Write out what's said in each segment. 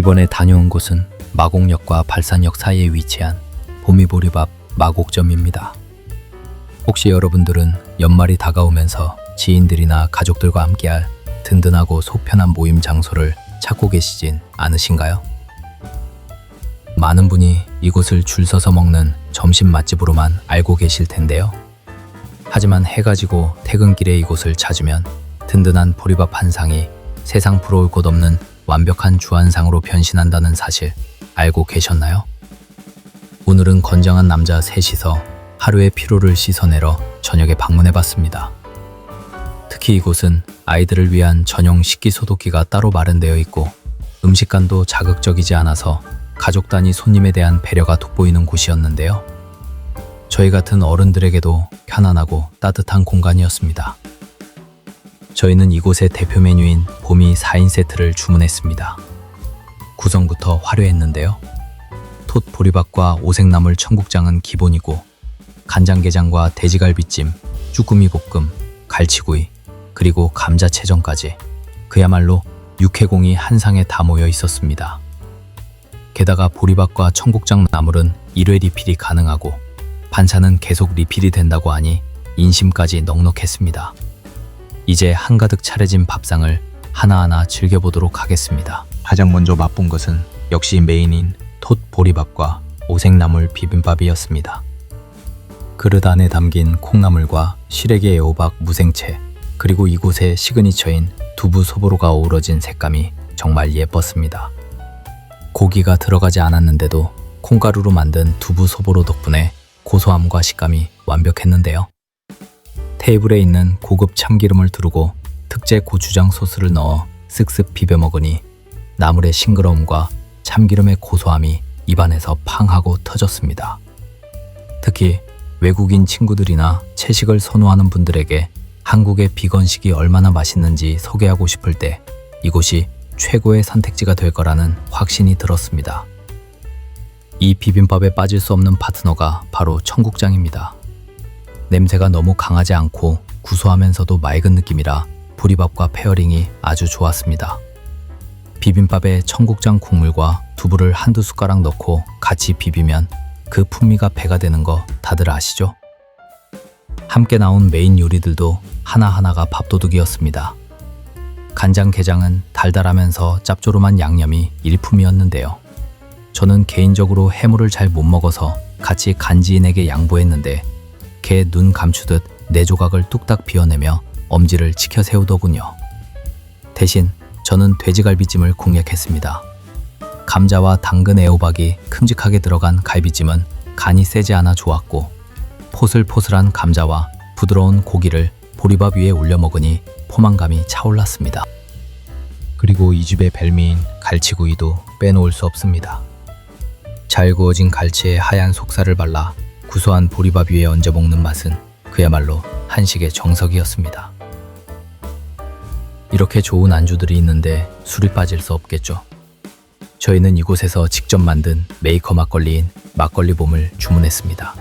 이번에 다녀온 곳은 마곡역과 발산역 사이에 위치한 보미보리밥 마곡점입니다. 혹시 여러분들은 연말이 다가오면서 지인들이나 가족들과 함께할 든든하고 속편한 모임 장소를 찾고 계시진 않으신가요? 많은 분이 이곳을 줄 서서 먹는 점심 맛집으로만 알고 계실 텐데요. 하지만 해가 지고 퇴근길에 이곳을 찾으면 든든한 보리밥 한 상이 세상 부러울 곳 없는 완벽한 주한상으로 변신한다는 사실 알고 계셨나요? 오늘은 건장한 남자 셋이서 하루의 피로를 씻어내러 저녁에 방문해 봤습니다. 특히 이곳은 아이들을 위한 전용 식기소독기가 따로 마련되어 있고 음식간도 자극적이지 않아서 가족 단위 손님에 대한 배려가 돋보이는 곳이었는데요. 저희 같은 어른들에게도 편안하고 따뜻한 공간이었습니다. 저희는 이곳의 대표 메뉴인 봄이 4인 세트를 주문했습니다. 구성부터 화려했는데요. 톳 보리밥과 오색나물 청국장은 기본이고 간장게장과 돼지갈비찜, 쭈꾸미 볶음, 갈치구이, 그리고 감자채전까지 그야말로 육해공이 한 상에 다 모여 있었습니다. 게다가 보리밥과 청국장 나물은 1회 리필이 가능하고 반찬은 계속 리필이 된다고 하니 인심까지 넉넉했습니다. 이제 한가득 차려진 밥상을 하나하나 즐겨보도록 하겠습니다. 가장 먼저 맛본 것은 역시 메인인 톳 보리밥과 오색나물 비빔밥이었습니다. 그릇 안에 담긴 콩나물과 시래기 애호박 무생채 그리고 이곳의 시그니처인 두부 소보로가 어우러진 색감이 정말 예뻤습니다. 고기가 들어가지 않았는데도 콩가루로 만든 두부 소보로 덕분에 고소함과 식감이 완벽했는데요. 테이블에 있는 고급 참기름을 두르고 특제 고추장 소스를 넣어 쓱쓱 비벼 먹으니 나물의 싱그러움과 참기름의 고소함이 입안에서 팡하고 터졌습니다. 특히 외국인 친구들이나 채식을 선호하는 분들에게 한국의 비건식이 얼마나 맛있는지 소개하고 싶을 때 이곳이 최고의 선택지가 될 거라는 확신이 들었습니다. 이 비빔밥에 빠질 수 없는 파트너가 바로 청국장입니다. 냄새가 너무 강하지 않고 구수하면서도 맑은 느낌이라 보리밥과 페어링이 아주 좋았습니다. 비빔밥에 청국장 국물과 두부를 한두 숟가락 넣고 같이 비비면 그 풍미가 배가 되는 거 다들 아시죠? 함께 나온 메인 요리들도 하나하나가 밥도둑이었습니다. 간장게장은 달달하면서 짭조름한 양념이 일품이었는데요. 저는 개인적으로 해물을 잘 못 먹어서 같이 간지인에게 양보했는데 개 눈 감추듯 네 조각을 뚝딱 비워내며 엄지를 치켜 세우더군요. 대신 저는 돼지갈비찜을 공략했습니다. 감자와 당근 애호박이 큼직하게 들어간 갈비찜은 간이 세지 않아 좋았고 포슬포슬한 감자와 부드러운 고기를 보리밥 위에 올려 먹으니 포만감이 차올랐습니다. 그리고 이 집의 별미인 갈치구이도 빼놓을 수 없습니다. 잘 구워진 갈치에 하얀 속살을 발라 구수한 보리밥 위에 얹어 먹는 맛은 그야말로 한식의 정석이었습니다. 이렇게 좋은 안주들이 있는데 술이 빠질 수 없겠죠. 저희는 이곳에서 직접 만든 메이커 막걸리인 막걸리 봄을 주문했습니다.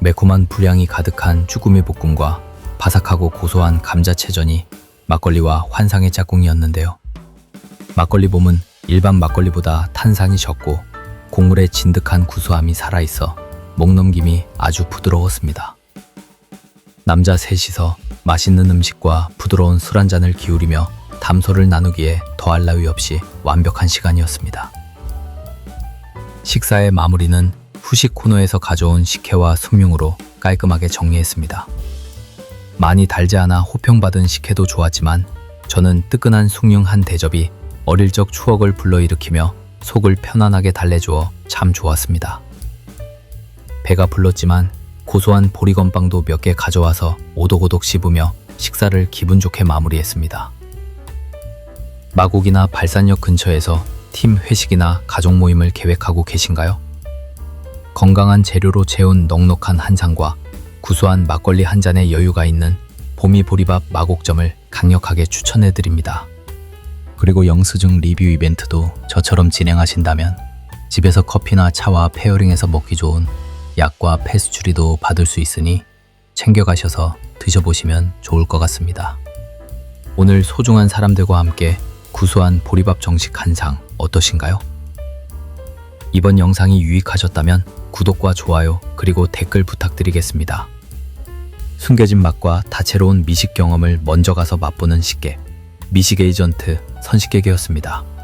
매콤한 불향이 가득한 쭈꾸미 볶음과 바삭하고 고소한 감자채전이 막걸리와 환상의 짝꿍이었는데요. 막걸리 봄은 일반 막걸리보다 탄산이 적고 곡물의 진득한 구수함이 살아있어 목 넘김이 아주 부드러웠습니다. 남자 셋이서 맛있는 음식과 부드러운 술 한 잔을 기울이며 담소를 나누기에 더할 나위 없이 완벽한 시간이었습니다. 식사의 마무리는 후식 코너에서 가져온 식혜와 숭늉으로 깔끔하게 정리했습니다. 많이 달지 않아 호평받은 식혜도 좋았지만 저는 뜨끈한 숭늉 한 대접이 어릴 적 추억을 불러일으키며 속을 편안하게 달래주어 참 좋았습니다. 배가 불렀지만 고소한 보리건빵도 몇 개 가져와서 오독오독 씹으며 식사를 기분 좋게 마무리했습니다. 마곡이나 발산역 근처에서 팀 회식이나 가족 모임을 계획하고 계신가요? 건강한 재료로 재운 넉넉한 한상과 구수한 막걸리 한 잔의 여유가 있는 봄이 보리밥 마곡점을 강력하게 추천해 드립니다. 그리고 영수증 리뷰 이벤트도 저처럼 진행하신다면 집에서 커피나 차와 페어링해서 먹기 좋은 약과 페스츄리도 받을 수 있으니 챙겨가셔서 드셔보시면 좋을 것 같습니다. 오늘 소중한 사람들과 함께 구수한 보리밥 정식 한 상, 어떠신가요? 이번 영상이 유익하셨다면 구독과 좋아요 그리고 댓글 부탁드리겠습니다. 숨겨진 맛과 다채로운 미식 경험을 먼저 가서 맛보는 식객 미식 에이전트 선식객이었습니다.